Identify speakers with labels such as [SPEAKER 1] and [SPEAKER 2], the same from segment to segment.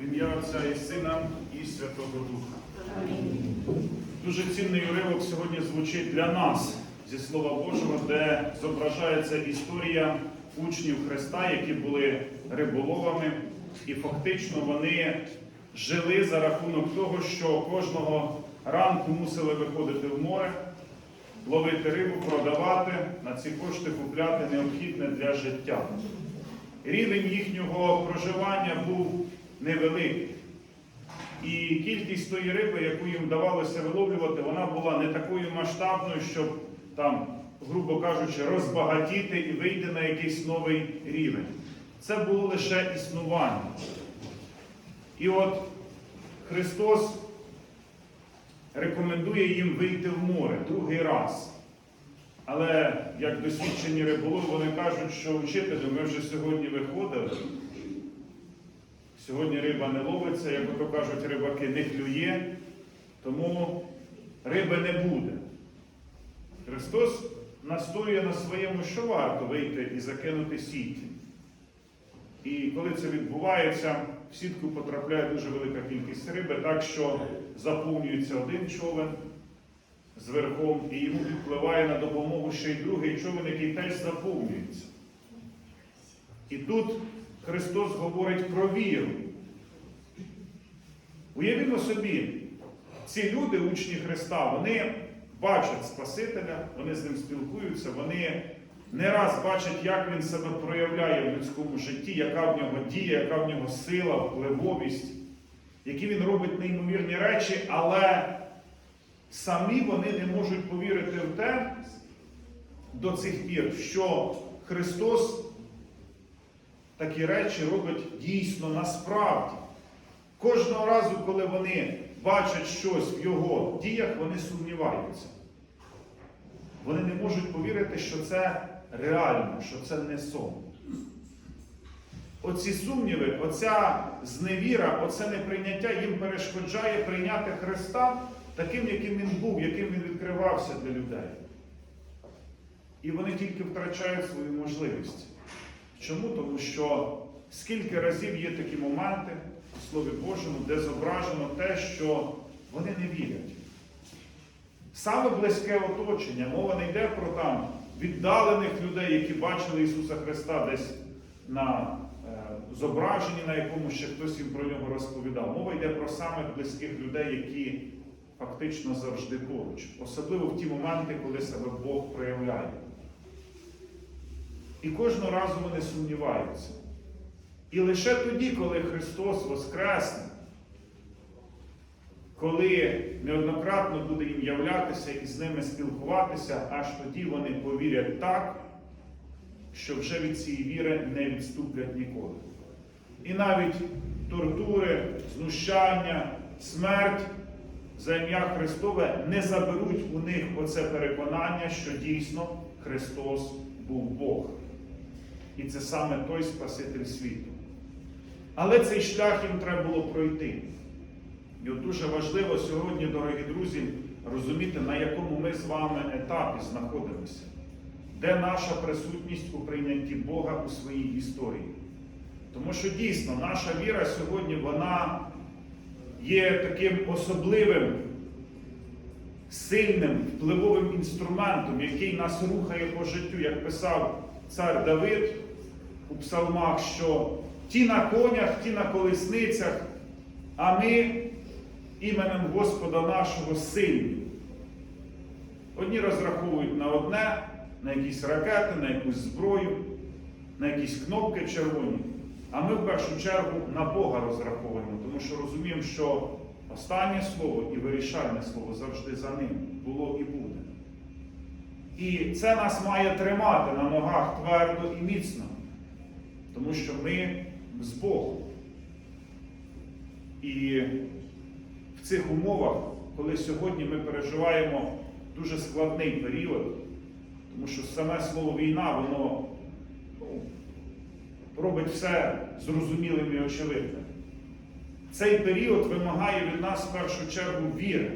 [SPEAKER 1] В ім'я Отця і Сина і Святого Духа. Дуже цінний уривок сьогодні звучить для нас зі Слова Божого, де зображається історія учнів Христа, які були риболовами, і фактично вони жили за рахунок того, що кожного ранку мусили виходити в море, ловити рибу, продавати, на ці кошти купляти необхідне для життя. Рівень їхнього проживання був невеликий. І кількість тої риби, яку їм вдавалося виловлювати, вона була не такою масштабною, щоб там, грубо кажучи, розбагатіти і вийти на якийсь новий рівень. Це було лише існування. І от Христос рекомендує їм вийти в море другий раз. Але як досвідчені риболови, вони кажуть, що вчителю, ми вже сьогодні виходили. Сьогодні риба не ловиться, як то кажуть, рибаки не клює, тому риби не буде. Христос настоює на своєму, що варто вийти і закинути сіті. І коли це відбувається, в сітку потрапляє дуже велика кількість риби, так що заповнюється один човен з верхом, і йому підпливає на допомогу ще й другий човен, який теж заповнюється. І тут Христос говорить про віру. Уявімо собі, ці люди, учні Христа, вони бачать Спасителя, вони з ним спілкуються, вони не раз бачать, як він себе проявляє в людському житті, яка в нього дія, яка в нього сила, впливовість, які він робить неймовірні речі, але самі вони не можуть повірити в те до цих пір, що Христос такі речі робить дійсно насправді. Кожного разу, коли вони бачать щось в його діях, вони сумніваються. Вони не можуть повірити, що це реально, що це не сон. Оці сумніви, оця зневіра, оце неприйняття їм перешкоджає прийняти Христа таким, яким він був, яким він відкривався для людей. І вони тільки втрачають свою можливість. Чому? Тому що скільки разів є такі моменти в Слові Божому, де зображено те, що вони не вірять. Саме близьке оточення, мова не йде про там віддалених людей, які бачили Ісуса Христа десь на е, зображенні, на якому ще хтось їм про нього розповідав. Мова йде про самих близьких людей, які фактично завжди поруч, особливо в ті моменти, коли себе Бог проявляє. І кожного разу вони сумніваються. І лише тоді, коли Христос Воскресне, коли неоднократно буде їм являтися і з ними спілкуватися, аж тоді вони повірять так, що вже від цієї віри не відступлять ніколи. І навіть тортури, знущання, смерть за ім'я Христове не заберуть у них оце переконання, що дійсно Христос був Бог. І це саме той Спаситель світу. Але цей шлях їм треба було пройти. І от дуже важливо сьогодні, дорогі друзі, розуміти, на якому ми з вами етапі знаходимося, де наша присутність у прийнятті Бога у своїй історії. Тому що дійсно наша віра сьогодні вона є таким особливим, сильним, впливовим інструментом, який нас рухає по життю, як писав цар Давид у псалмах, що ті на конях, ті на колесницях, а ми іменем Господа нашого сильні. Одні розраховують на одне, на якісь ракети, на якусь зброю, на якісь кнопки червоні. А ми в першу чергу на Бога розраховуємо, тому що розуміємо, що останнє слово і вирішальне слово завжди за ним було і буде. І це нас має тримати на ногах твердо і міцно, тому що ми з Богом. І в цих умовах, коли сьогодні ми переживаємо дуже складний період, тому що саме слово війна, воно ну, робить все зрозумілим і очевидним. Цей період вимагає від нас в першу чергу віри,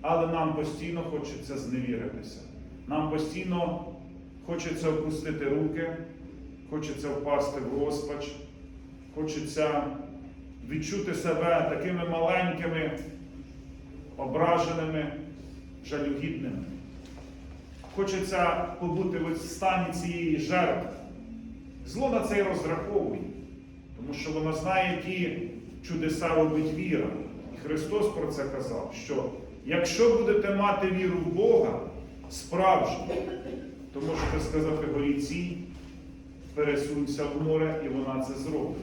[SPEAKER 1] але нам постійно хочеться зневіритися. Нам постійно хочеться опустити руки, хочеться впасти в розпач, хочеться відчути себе такими маленькими, ображеними, жалюгідними. Хочеться побути в стані цієї жертви. Зло на це й розраховує, тому що воно знає, які чудеса робить віра. І Христос про це казав, що якщо будете мати віру в Бога справжню, то можете сказати горіці, пересунься в море, і вона це зробить.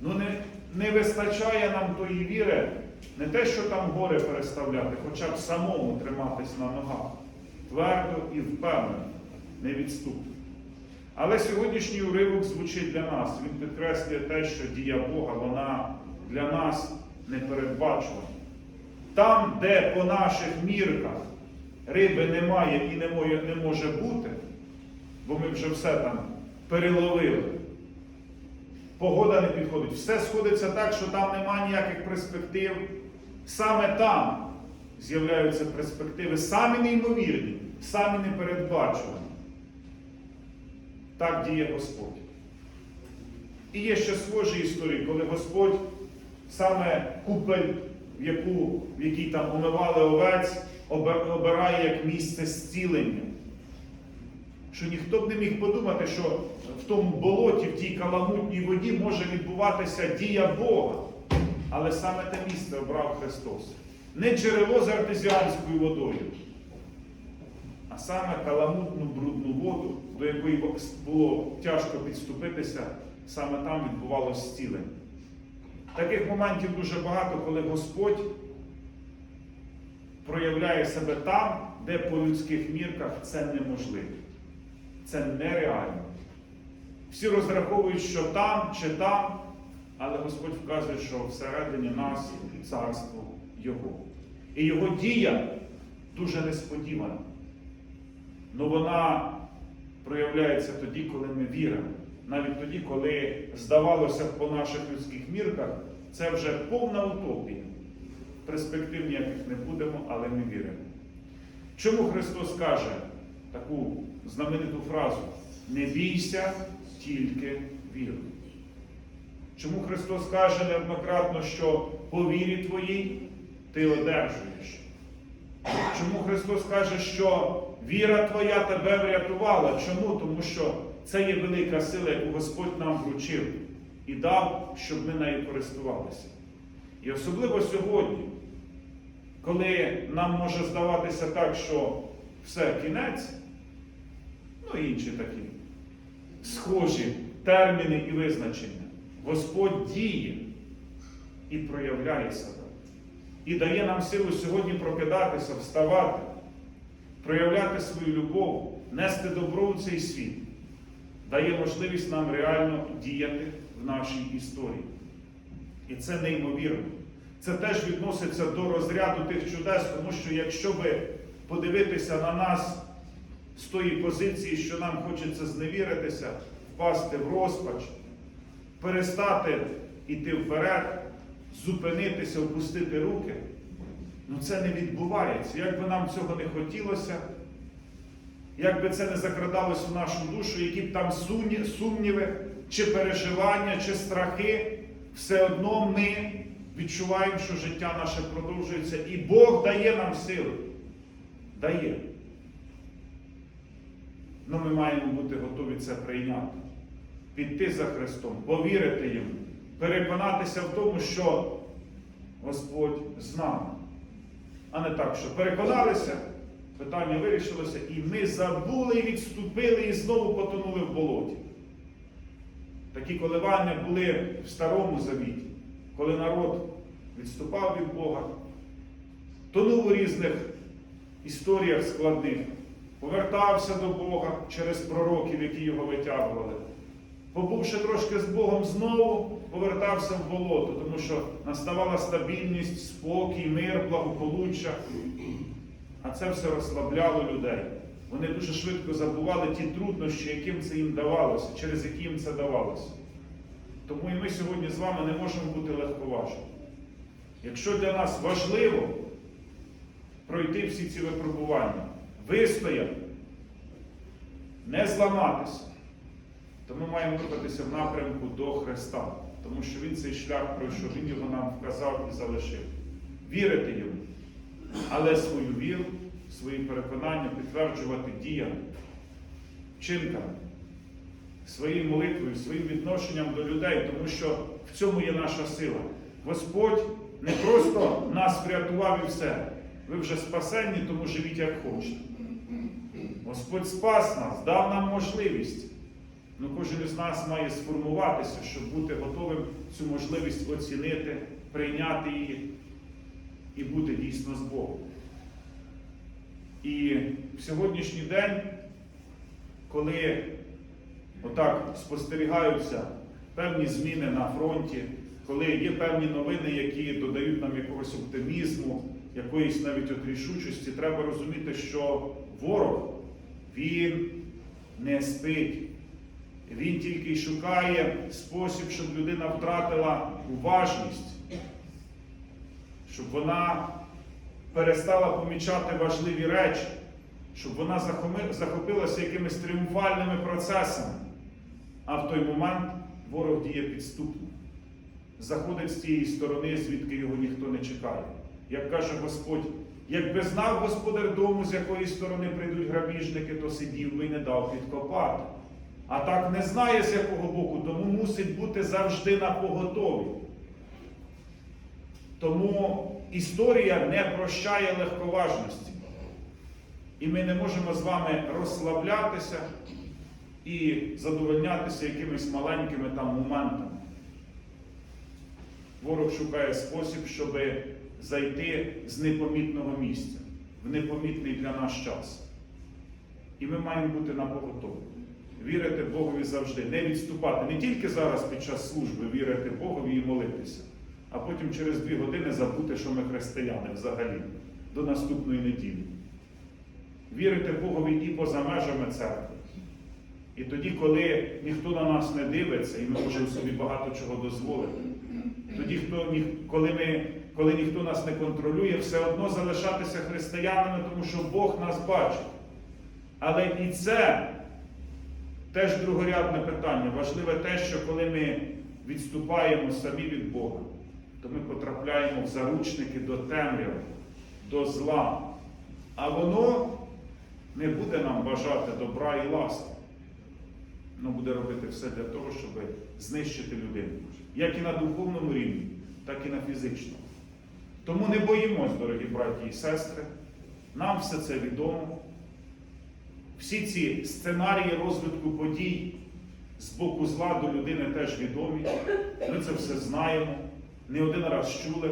[SPEAKER 1] Ну не, не вистачає нам тої віри, не те, що там горе переставляти, хоча б самому триматись на ногах, твердо і впевнено, не відступно. Але сьогоднішній уривок звучить для нас. Він підкреслює те, що дія Бога, вона для нас непередбачувана. Там, де по наших мірках риби немає і не може бути, бо ми вже все там переловили. Погода не підходить. Все сходиться так, що там немає ніяких перспектив. Саме там з'являються перспективи, самі неймовірні, самі непередбачувані. Так діє Господь. І є ще схожі історії, коли Господь саме купель, в, якій там умивали овець, обирає як місце зцілення. Що ніхто б не міг подумати, що в тому болоті, в тій каламутній воді може відбуватися дія Бога. Але саме те місце обрав Христос. Не джерело з артезіанською водою, а саме каламутну брудну воду, до якої було тяжко підступитися, саме там відбувалося зцілення. Таких моментів дуже багато, коли Господь проявляє себе там, де по людських мірках це неможливо. Це нереально. Всі розраховують, що там чи там, але Господь вказує, що всередині нас царство Його. І Його дія дуже несподівана. Ну вона проявляється тоді, коли ми віримо. Навіть тоді, коли здавалося по наших людських мірках, це вже повна утопія. Перспектив ніяких не будемо, але ми віримо. Чому Христос каже таку знамениту фразу: не бійся, тільки віруй. Чому Христос каже неоднократно, що по вірі твоїй ти одержуєш? Чому Христос каже, що віра твоя тебе врятувала? Чому? Тому що це є велика сила, яку Господь нам вручив і дав, щоб ми нею користувалися. І особливо сьогодні, коли нам може здаватися так, що все кінець, ну і інші такі схожі терміни і визначення. Господь діє і проявляє себе. І дає нам силу сьогодні прокидатися, вставати, проявляти свою любов, нести добро у цей світ, дає можливість нам реально діяти в нашій історії. І це неймовірно. Це теж відноситься до розряду тих чудес, тому що якщо би подивитися на нас з тої позиції, що нам хочеться зневіритися, впасти в розпач, перестати йти вперед, зупинитися, опустити руки, ну це не відбувається. Як би нам цього не хотілося, як би це не закрадалось в нашу душу, які б там сумніви, чи переживання, чи страхи, все одно ми відчуваємо, що життя наше продовжується, і Бог дає нам сили. Дає. Ну ми маємо бути готові це прийняти, піти за Христом, повірити Йому, переконатися в тому, що Господь з нами. А не так, що переконалися, питання вирішилося, і ми забули і відступили, і знову потонули в болоті. Такі коливання були в Старому Завіті, коли народ відступав від Бога, тонув у різних історіях складних, повертався до Бога через пророків, які його витягували. Побувши трошки з Богом, знову повертався в болото, тому що наставала стабільність, спокій, мир, благополуччя. А це все розслабляло людей. Вони дуже швидко забували ті труднощі, яким це їм давалося, через які їм це давалося. Тому і ми сьогодні з вами не можемо бути легковажні. Якщо для нас важливо пройти всі ці випробування, вистояти, не зламатися, то ми маємо рухатися в напрямку до Христа. тому що Він цей шлях пройшов, Він його нам вказав і залишив. Вірити йому, але свою віру, свої переконання підтверджувати діями, вчинками, своєю молитвою, своїм відношенням до людей, тому що в цьому є наша сила. Господь не просто нас врятував і все. Ви вже спасенні, тому живіть як хочете. Господь спас нас, дав нам можливість. Ну, кожен із нас має сформуватися, щоб бути готовим цю можливість оцінити, прийняти її і бути дійсно з Богом. І в сьогоднішній день, коли отак спостерігаються певні зміни на фронті, коли є певні новини, які додають нам якогось оптимізму, якоїсь навіть от рішучості, треба розуміти, що ворог, він не спить. Він тільки шукає спосіб, щоб людина втратила уважність, щоб вона перестала помічати важливі речі, щоб вона захопилася якимись тріумфальними процесами. А в той момент ворог діє підступно. Заходить з тієї сторони, звідки його ніхто не чекає. Як каже Господь, якби знав господар дому, з якої сторони прийдуть грабіжники, то сидів би і не дав підкопати. А так не знає, з якого боку, тому мусить бути завжди на поготові. Тому історія не прощає легковажності. І ми не можемо з вами розслаблятися і задовольнятися якимись маленькими там моментами. Ворог шукає спосіб, щоб зайти з непомітного місця, в непомітний для нас час. І ми маємо бути на поготові. Вірити Богові завжди, не відступати. Не тільки зараз під час служби вірити Богові і молитися, а потім через дві години забути, що ми християни взагалі, до наступної неділі. Вірити Богові і поза межами церкви. І тоді, коли ніхто на нас не дивиться, і ми можемо собі багато чого дозволити, тоді, коли, ми, коли ніхто нас не контролює, все одно залишатися християнами, тому що Бог нас бачить. Але і це теж другорядне питання. Важливе те, що коли ми відступаємо самі від Бога, то ми потрапляємо в заручники до темряви, до зла. А воно не буде нам бажати добра і ласки. Воно буде робити все для того, щоб знищити людину. Як і на духовному рівні, так і на фізичному. Тому не боїмось, дорогі браті і сестри. Нам все це відомо. Всі ці сценарії розвитку подій з боку зла до людини теж відомі. Ми це все знаємо, не один раз чули.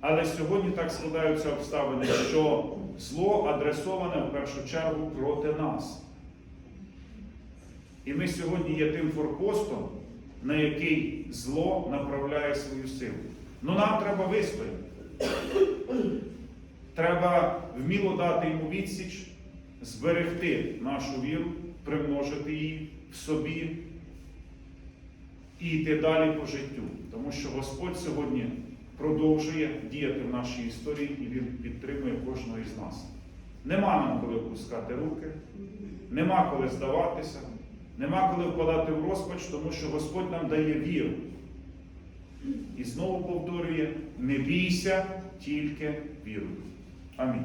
[SPEAKER 1] Але сьогодні так складаються обставини, що зло адресоване в першу чергу проти нас. І ми сьогодні є тим форпостом, на який зло направляє свою силу. Ну нам треба вистояти. Треба вміло дати йому відсіч, зберегти нашу віру, примножити її в собі і йти далі по життю. Тому що Господь сьогодні продовжує діяти в нашій історії і Він підтримує кожного із нас. Нема нам коли опускати руки, нема коли здаватися, нема коли впадати в розпач, тому що Господь нам дає віру. І знову повторює: не бійся, тільки віруй. Амінь.